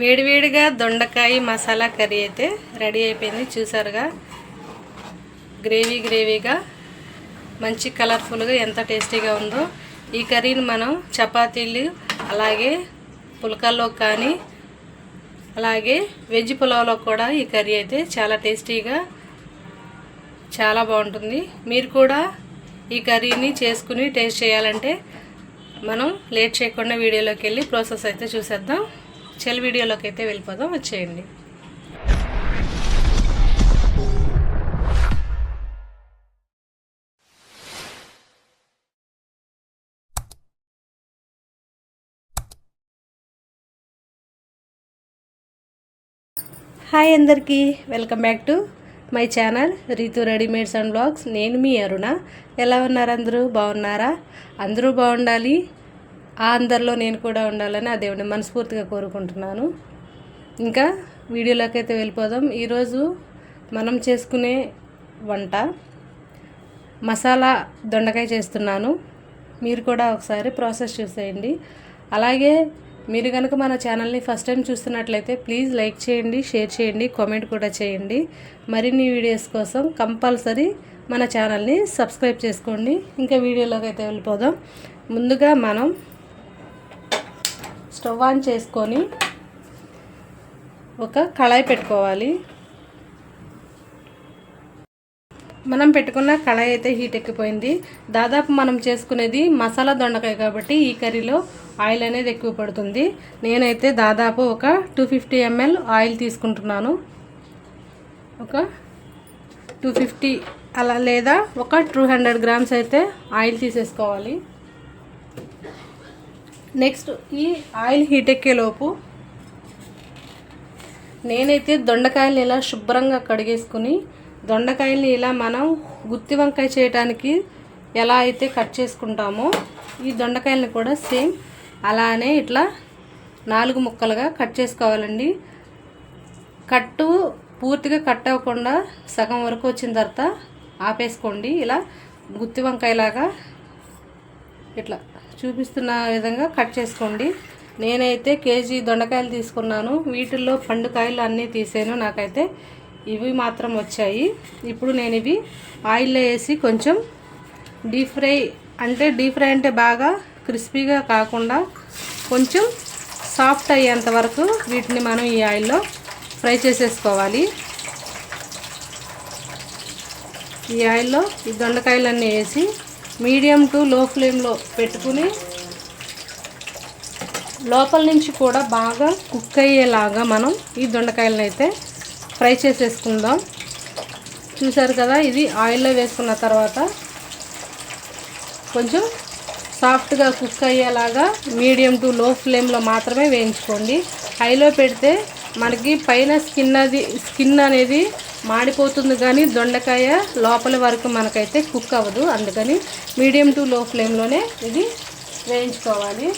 వేడివేడిగా దొండకాయ మసాలా కర్రీ అయితే రెడీ అయిపోయింది. చూసారుగా? గ్రేవీ గ్రేవీగా మంచి కలర్ఫుల్గా ఎంత టేస్టీగా ఉందో. ఈ కర్రీని మనం చపాతీలు అలాగే పులకల్లో కానీ అలాగే వెజ్ పులావ్లో కూడా ఈ కర్రీ అయితే చాలా టేస్టీగా చాలా బాగుంటుంది. మీరు కూడా ఈ కర్రీని చేసుకుని టేస్ట్ చేయాలంటే మనం లేట్ చేయకుండా వీడియోలోకి వెళ్ళి ప్రాసెస్ అయితే చూసేద్దాం. చెల్ వీడియోలోకి అయితే వెళ్ళిపోదాం వచ్చేయండి. హాయ్ అందరికీ welcome back to my channel Ritu readymades and blogs. నేను మీ అరుణ. ఎలా ఉన్నారు అందరూ? బాగున్నారా? అందరూ బాగుండాలి. ఆ అందరిలో నేను కూడా ఉండాలని ఆ దేవుడిని మనస్ఫూర్తిగా కోరుకుంటున్నాను. ఇంకా వీడియోలోకి అయితే వెళ్ళిపోదాం. ఈరోజు మనం చేసుకునే వంట మసాలా దొండకాయ చేస్తున్నాను. మీరు కూడా ఒకసారి ప్రాసెస్ చూసేయండి. అలాగే మీరు కనుక మన ఛానల్ని ఫస్ట్ టైం చూస్తున్నట్లయితే ప్లీజ్ లైక్ చేయండి షేర్ చేయండి కామెంట్ కూడా చేయండి. మరిన్ని వీడియోస్ కోసం కంపల్సరీ మన ఛానల్ని సబ్స్క్రైబ్ చేసుకోండి. ఇంకా వీడియోలోకి అయితే వెళ్ళిపోదాం. ముందుగా మనం స్టవ్ ఆన్ చేసుకొని ఒక కళాయి పెట్టుకోవాలి. మనం పెట్టుకున్న కళాయి అయితే హీట్ ఎక్కిపోయింది. దాదాపు మనం చేసుకునేది మసాలా దొండకాయ కాబట్టి ఈ కర్రీలో ఆయిల్ అనేది ఎక్కువ పడుతుంది. నేనైతే దాదాపు ఒక టూ ఫిఫ్టీ ఎంఎల్ ఆయిల్ తీసుకుంటున్నాను. ఒక టూ ఫిఫ్టీ అలా లేదా ఒక టూ హండ్రెడ్ గ్రామ్స్ అయితే ఆయిల్ తీసేసుకోవాలి. నెక్స్ట్ ఈ ఆయిల్ హీట్ ఎక్కేలోపు నేనైతే దొండకాయలు ఇలా శుభ్రంగా కడిగేసుకుని దొండకాయల్ని ఇలా మనం గుత్తి వంకాయ చేయడానికి ఎలా అయితే కట్ చేసుకుంటామో ఈ దొండకాయల్ని కూడా సేమ్ అలానే ఇట్లా నాలుగు ముక్కలుగా కట్ చేసుకోవాలండి. కట్టు పూర్తిగా కట్ అవ్వకుండా సగం వరకు వచ్చిన తర్వాత ఆపేసుకోండి. ఇలా గుత్తి వంకాయలాగా ఇట్లా చూపిస్తున్న విధంగా కట్ చేసుకోండి. నేనైతే కేజీ దొండకాయలు తీసుకున్నాను. వీటిల్లో పండుకాయలు అన్నీ తీసాను. నాకైతే ఇవి మాత్రం వచ్చాయి. ఇప్పుడు నేను ఇవి ఆయిల్లో వేసి కొంచెం డీప్ ఫ్రై అంటే డీప్ ఫ్రై అంటే బాగా క్రిస్పీగా కాకుండా కొంచెం సాఫ్ట్ అయ్యేంత వరకు వీటిని మనం ఈ ఆయిల్లో ఫ్రై చేసేసుకోవాలి. ఈ ఆయిల్లో ఈ దొండకాయలన్నీ వేసి మీడియం టు లో ఫ్లేమ్లో పెట్టుకుని లోపల నుంచి కూడా బాగా కుక్ అయ్యేలాగా మనం ఈ దొండకాయలను అయితే ఫ్రై చేసేసుకుందాం. చూసారు కదా ఇది ఆయిల్లో వేసుకున్న తర్వాత కొంచెం సాఫ్ట్గా కుక్ అయ్యేలాగా మీడియం టు లో ఫ్లేమ్లో మాత్రమే వేయించుకోండి. హైలో పెడితే మనకి పైన స్కిన్ అది స్కిన్ అనేది మాడిపోతుంది కానీ దొండకాయ లోపల వరకు మనకైతే కుక్ అవ్వదు. అందుకని మీడియం టు లో ఫ్లేమ్లోనే ఇది వేయించుకోవాలి.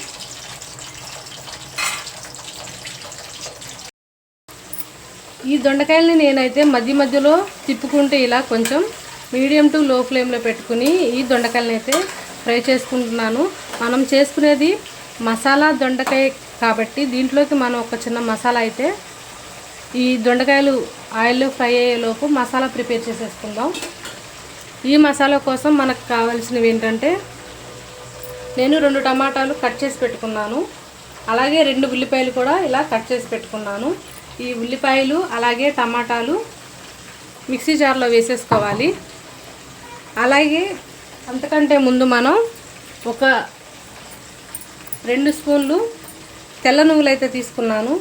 ఈ దొండకాయలని నేనైతే మధ్య మధ్యలో తిప్పుకుంటే ఇలా కొంచెం మీడియం టు లో ఫ్లేమ్లో పెట్టుకుని ఈ దొండకాయలని అయితే ఫ్రై చేసుకుంటున్నాను. మనం చేసుకునేది మసాలా దొండకాయ కాబట్టి దీంట్లోకి మనం ఒక చిన్న మసాలా అయితే ఈ దొండకాయలు ఆయిల్లో ఫ్రై అయ్యేలోపు మసాలా ప్రిపేర్ చేసేసుకుందాం. ఈ మసాలా కోసం మనకు కావాల్సినవి ఏంటంటే నేను రెండు టమాటాలు కట్ చేసి పెట్టుకున్నాను. అలాగే రెండు ఉల్లిపాయలు కూడా ఇలా కట్ చేసి పెట్టుకున్నాను. ఈ ఉల్లిపాయలు అలాగే టమాటాలు మిక్సీ జార్లో వేసేసుకోవాలి. అలాగే అంతకంటే ముందు మనం ఒక రెండు స్పూన్లు తెల్ల నువ్వులు అయితే తీసుకున్నాను.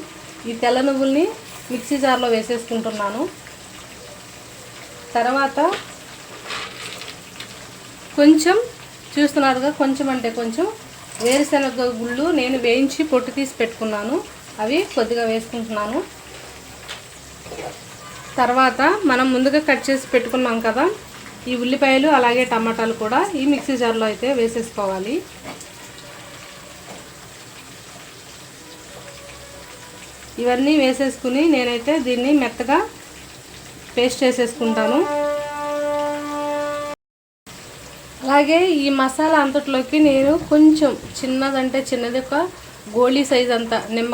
ఈ తెల్ల నువ్వుల్ని మిక్సీ జార్లో వేసేసుకుంటున్నాను. తర్వాత కొంచెం చూస్తున్నారుగా కొంచెం అంటే కొంచెం వేరుశనగ గుళ్ళు నేను వేయించి పొట్టు తీసి పెట్టుకున్నాను. అవి కొద్దిగా వేసుకుంటున్నాను. తర్వాత మనం ముందుగా కట్ చేసి పెట్టుకున్నాం కదా ఈ ఉల్లిపాయలు అలాగే టమాటాలు కూడా ఈ మిక్సీ జార్లో అయితే వేసేసుకోవాలి. ఇవన్నీ వేసేసుకుని నేనైతే దీన్ని మెత్తగా పేస్ట్ చేసేసుకుంటాను. అలాగే ఈ మసాలా అంతట్లోకి నేను కొంచెం చిన్నదంటే చిన్నది ఒక గోళీ సైజ్ అంత నిమ్మ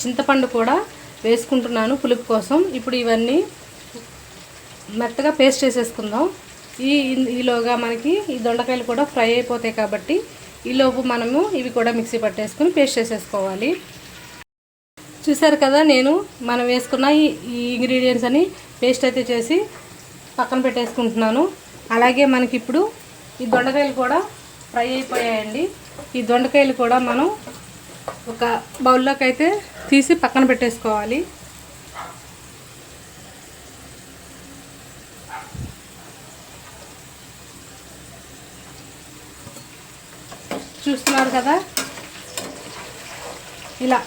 చింతపండు కూడా వేసుకుంటున్నాను పులుపు కోసం. ఇప్పుడు ఇవన్నీ మెత్తగా పేస్ట్ చేసేసుకుందాం. ఈ ఈలోగా మనకి ఈ దొండకాయలు కూడా ఫ్రై అయిపోతాయి కాబట్టి ఈలోపు మనము ఇవి కూడా మిక్సీ పట్టేసుకుని పేస్ట్ చేసేసుకోవాలి. చూసారు కదా నేను మనం వేసుకున్న ఈ ఇంగ్రీడియంట్స్ అని పేస్ట్ అయితే చేసి పక్కన పెట్టేసుకుంటున్నాను. అలాగే మనకి ఇప్పుడు ఈ దొండకాయలు కూడా ఫ్రై అయిపోయాయండి. ఈ దొండకాయలు కూడా మనం ఒక బౌల్లోకి అయితే తీసి పక్కన పెట్టేసుకోవాలి. చూస్తున్నారు కదా? ఇలా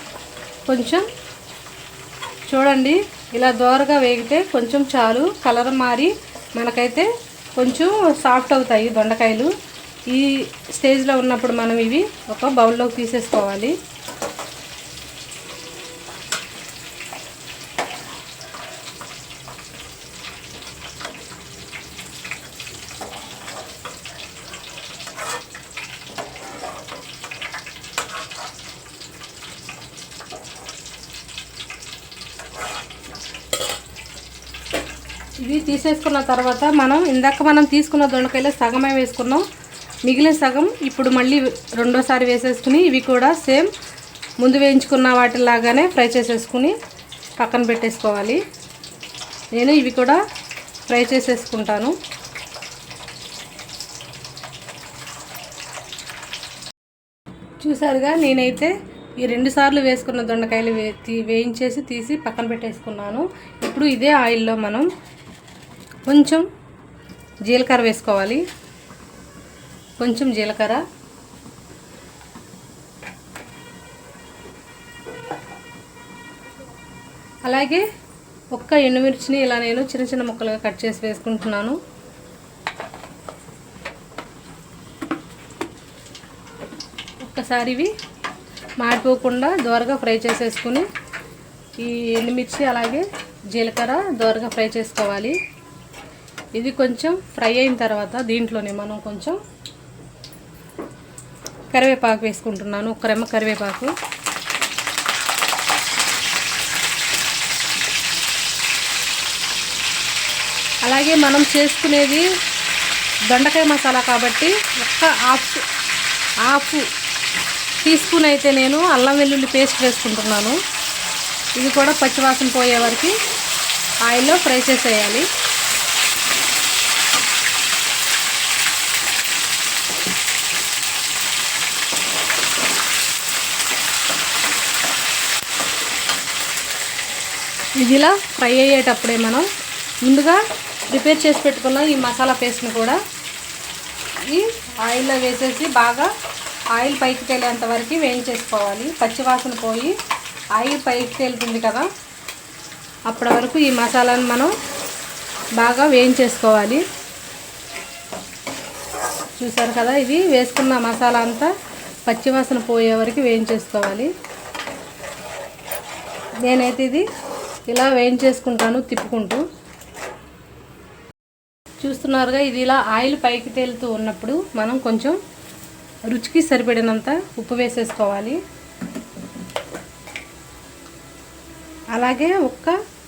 కొంచెం చూడండి ఇలా దోరగా వేగితే కొంచెం చాలు. కలర్ మారి మనకైతే కొంచెం సాఫ్ట్ అవుతాయి దొండకాయలు. ఈ స్టేజ్లో ఉన్నప్పుడు మనం ఇవి ఒక బౌల్లోకి తీసేసుకోవాలి ఇవి తీసేసుకున్న తర్వాత మనం ఇందాక మనం తీసుకున్న దొండకాయలు సగమే వేసుకున్నాం. మిగిలిన సగం ఇప్పుడు మళ్ళీ రెండోసారి వేసేసుకుని ఇవి కూడా సేమ్ ముందు వేయించుకున్న వాటిలాగానే ఫ్రై చేసేసుకుని పక్కన పెట్టేసుకోవాలి. నేను ఇవి కూడా ఫ్రై చేసేసుకుంటాను. చూసారుగా నేనైతే ఈ రెండు సార్లు వేసుకున్న దొండకాయలు వే తీ వేయించేసి తీసి పక్కన పెట్టేసుకున్నాను. ఇప్పుడు ఇదే ఆయిల్లో మనం కొంచెం జీలకర్ర వేసుకోవాలి. కొంచెం జీలకర్ర. అలాగే ఒక్క ఎండుమిర్చిని ఇలా నేను చిన్న చిన్న ముక్కలుగా కట్ చేసి వేసుకుంటున్నాను. ఒక్కసారి ఇవి మాడిపోకుండా దోరగా ఫ్రై చేసేసుకుని ఈ ఎండుమిర్చి అలాగే జీలకర్ర దోరగా ఫ్రై చేసుకోవాలి. ఇది కొంచెం ఫ్రై అయిన తర్వాత దీంట్లోనే మనం కొంచెం కరివేపాకు వేసుకుంటున్నాను. ఒక రెమ్మ కరివేపాకు. అలాగే మనం చేసుకునేది దొండకాయ మసాలా కాబట్టి ఒక్క హాఫ్ హాఫ్ టీస్పూన్ అయితే నేను అల్లం వెల్లుల్లి పేస్ట్ వేసుకుంటున్నాను. ఇది కూడా పచ్చివాసన పోయే వరకు ఆయిల్లో ఫ్రై చేసేయాలి. ఇది ఇలా ఫ్రై అయ్యేటప్పుడే మనం ముందుగా ప్రిపేర్ చేసి పెట్టుకున్న ఈ మసాలా పేస్ట్ని కూడా ఈ ఆయిల్లో వేసేసి బాగా ఆయిల్ పైకి తేలేంత వరకు వేయించేసుకోవాలి. పచ్చివాసన పోయి ఆయిల్ పైకి తేలుతుంది కదా అప్పటి వరకు ఈ మసాలాను మనం బాగా వేయించేసుకోవాలి. చూసారు కదా ఇది వేసుకున్న మసాలా అంతా పచ్చివాసన పోయే వరకు వేయించేసుకోవాలి. నేనైతే ఇది ఇలా వేయించేసుకుంటాను తిప్పుకుంటూ. చూస్తున్నారుగా ఇది ఇలా ఆయిల్ పైకి తేలుతూ ఉన్నప్పుడు మనం కొంచెం రుచికి సరిపడినంత ఉప్పు వేసేసుకోవాలి. అలాగే ఒక్క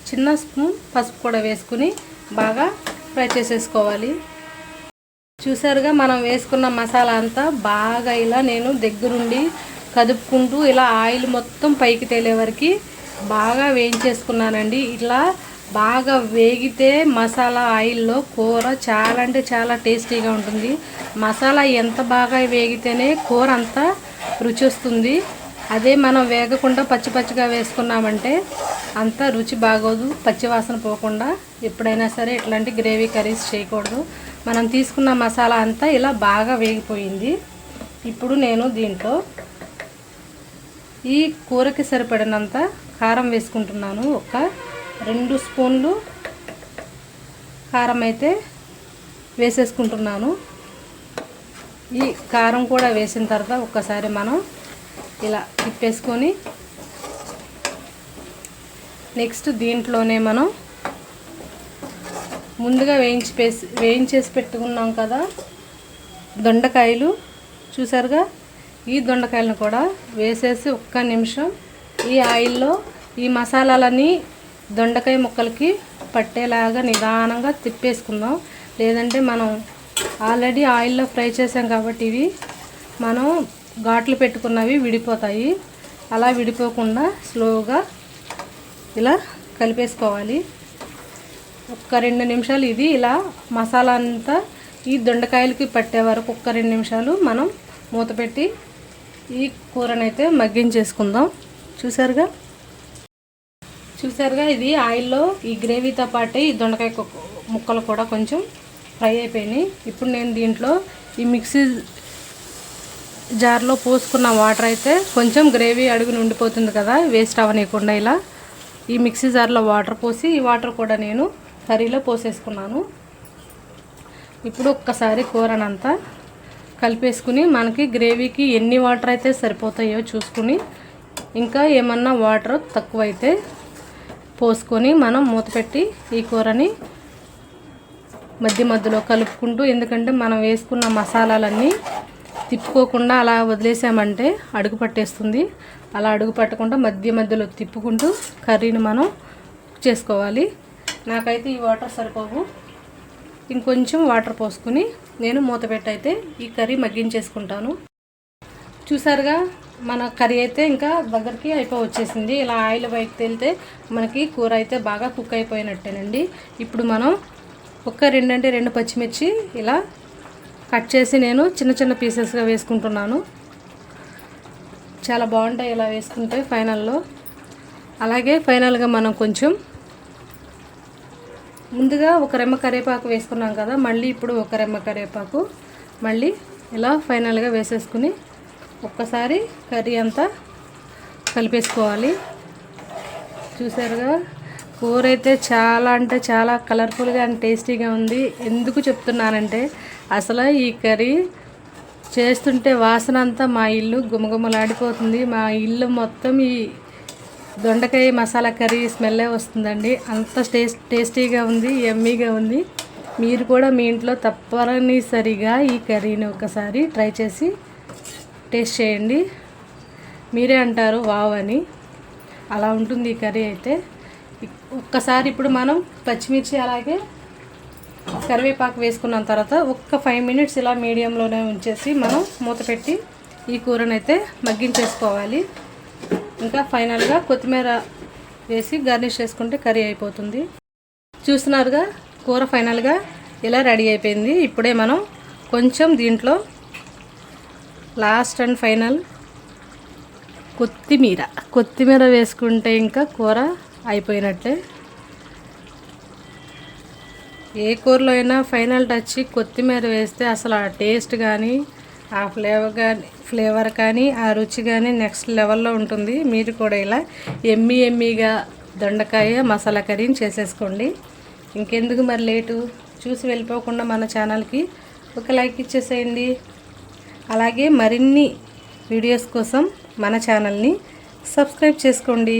చిన్న స్పూన్ పసుపు కూడా వేసుకుని బాగా ఫ్రై చేసేసుకోవాలి. చూసారుగా మనం వేసుకున్న మసాలా అంతా బాగా ఇలా నేను దగ్గరుండి కదుపుకుంటూ ఇలా ఆయిల్ మొత్తం పైకి తేలే వరకు బాగా వేయించేసుకున్నానండి. ఇట్లా బాగా వేగితే మసాలా ఆయిల్లో కూర చాలా అంటే చాలా టేస్టీగా ఉంటుంది. మసాలా ఎంత బాగా వేగితేనే కూర అంత రుచి వస్తుంది అదే మనం వేగకుండా పచ్చి పచ్చిగా వేసుకున్నామంటే అంత రుచి బాగోదు పచ్చివాసన పోకుండా ఎప్పుడైనా సరే ఇట్లాంటి గ్రేవీ కర్రీస్ చేయకూడదు. మనం తీసుకున్న మసాలా అంతా ఇలా బాగా వేగిపోయింది. ఇప్పుడు నేను దీంట్లో ఈ కూరకి సరిపడినంత కారం వేసుకుంటున్నాను. ఒక రెండు స్పూన్లు కారం అయితే వేసేసుకుంటున్నాను. ఈ కారం కూడా వేసిన తర్వాత ఒక్కసారి మనం ఇలా తిప్పేసుకొని నెక్స్ట్ దీంట్లోనే మనం ముందుగా వేయించి వేయించేసి పెట్టుకున్నాం కదా దొండకాయలు. చూసారుగా? ఈ దొండకాయలను కూడా వేసేసి ఒక్క నిమిషం ఈ ఆయిల్లో ఈ మసాలాలన్నీ దొండకాయ ముక్కలకి పట్టేలాగా నిదానంగా తిప్పేసుకుందాం. లేదంటే మనం ఆల్రెడీ ఆయిల్లో ఫ్రై చేసాం కాబట్టి ఇవి మనం ఘాట్లు పెట్టుకున్నవి విడిపోతాయి. అలా విడిపోకుండా స్లోగా ఇలా కలిపేసుకోవాలి. ఒక్క రెండు నిమిషాలు ఇది ఇలా మసాలా అంతా ఈ దొండకాయలకి పట్టే వరకు ఒక్క రెండు నిమిషాలు మనం మూత పెట్టి ఈ కూరనైతే మగ్గించేసుకుందాం. చూసారుగా? చూసారుగా ఇది ఆయిల్లో ఈ గ్రేవీతో పాటే ఈ దొండకాయ ముక్కలు కూడా కొంచెం ఫ్రై అయిపోయినాయి. ఇప్పుడు నేను దీంట్లో ఈ మిక్సీ జార్లో పోసుకున్న వాటర్ అయితే కొంచెం గ్రేవీ అడుగుని ఉండిపోతుంది కదా వేస్ట్ అవనీయకుండా ఇలా. ఈ మిక్సీ జార్లో వాటర్ పోసి ఈ వాటర్ కూడా నేను కర్రీలో పోసేసుకున్నాను. ఇప్పుడు ఒక్కసారి కూరనంతా కలిపేసుకుని మనకి గ్రేవీకి ఎన్ని వాటర్ అయితే సరిపోతాయో చూసుకుని ఇంకా ఏమన్నా వాటర్ తక్కువైతే పోసుకొని మనం మూత పెట్టి ఈ కూరని మధ్య మధ్యలో కలుపుకుంటూ ఎందుకంటే మనం వేసుకున్న మసాలాలన్నీ తిప్పుకోకుండా అలా వదిలేసామంటే అడుగు పట్టేస్తుంది. అలా అడుగు పట్టకుండా మధ్య మధ్యలో తిప్పుకుంటూ కర్రీని మనం కుక్ చేసుకోవాలి. నాకైతే ఈ వాటర్ సరిపోవు. ఇంకొంచెం వాటర్ పోసుకుని నేను మూత పెట్టయితే ఈ కర్రీ మగ్గించేసుకుంటాను. చూసారుగా? మన కర్రీ అయితే ఇంకా దగ్గరికి అయిపో వచ్చేసింది ఇలా ఆయిల్ బయటకు తేలితే మనకి కూర అయితే బాగా కుక్ అయిపోయినట్టేనండి. ఇప్పుడు మనం ఒక్క రెండంటే రెండు పచ్చిమిర్చి ఇలా కట్ చేసి నేను చిన్న చిన్న పీసెస్గా వేసుకుంటున్నాను. చాలా బాగుంటాయి ఇలా వేసుకుంటే ఫైనల్లో. అలాగే ఫైనల్గా మనం కొంచెం ముందుగా ఒక రెమ్మ కరివేపాకు వేసుకున్నాం కదా మళ్ళీ ఇప్పుడు ఒక రెమ్మ కరివేపాకు మళ్ళీ ఇలా ఫైనల్గా వేసేసుకుని ఒక్కసారి కర్రీ అంతా కలిపేసుకోవాలి. చూసారుగా? కూర అయితే చాలా అంటే చాలా కలర్ఫుల్గా అండ్ టేస్టీగా ఉంది. ఎందుకు చెప్తున్నానంటే అసలు ఈ కర్రీ చేస్తుంటే వాసన అంతా మా ఇల్లు గుమగుమలాడిపోతుంది. మా ఇల్లు మొత్తం ఈ దొండకాయ మసాలా కర్రీ స్మెల్లే వస్తుందండి. అంత టేస్ట్ టేస్టీగా ఉంది ఎమ్మీగా ఉంది. మీరు కూడా మీ ఇంట్లో తప్పనిసరిగా ఈ కర్రీని ఒకసారి ట్రై చేసి టేస్ట్ చేయండి. మీరే అంటారు వావ్ అని. అలా ఉంటుంది ఈ కర్రీ అయితే. ఒక్కసారి ఇప్పుడు మనం పచ్చిమిర్చి అలాగే కరివేపాకు వేసుకున్న తర్వాత ఒక్క ఫైవ్ మినిట్స్ ఇలా మీడియంలోనే ఉంచేసి మనం మూత పెట్టి ఈ కూరనైతే మగ్గించేసుకోవాలి. ఇంకా ఫైనల్గా కొత్తిమీర వేసి గార్నిష్ చేసుకుంటే కర్రీ అయిపోతుంది. చూస్తున్నారుగా? కూర ఫైనల్గా ఇలా రెడీ అయిపోయింది? ఇప్పుడే మనం కొంచెం దీంట్లో లాస్ట్ అండ్ ఫైనల్ కొత్తిమీర. కొత్తిమీర వేసుకుంటే ఇంకా కూర అయిపోయినట్లే ఏ కూరలో అయినా ఫైనల్ టచ్ కొత్తిమీర వేస్తే అసలు ఆ టేస్ట్ కానీ ఆ ఫ్లేవర్ కానీ ఫ్లేవర్ కానీ ఆ రుచి కానీ నెక్స్ట్ లెవెల్లో ఉంటుంది. మీరు కూడా ఇలా ఎమ్మి ఎమ్మిగా దొండకాయ మసాలా కర్రీని చేసేసుకోండి. ఇంకెందుకు మరి లేటు? చూసి వెళ్ళిపోకుండా మన ఛానల్కి ఒక లైక్ ఇచ్చేసేయండి. అలాగే మరిన్ని వీడియోస్ కోసం మన ఛానల్ని సబ్స్క్రైబ్ చేసుకోండి.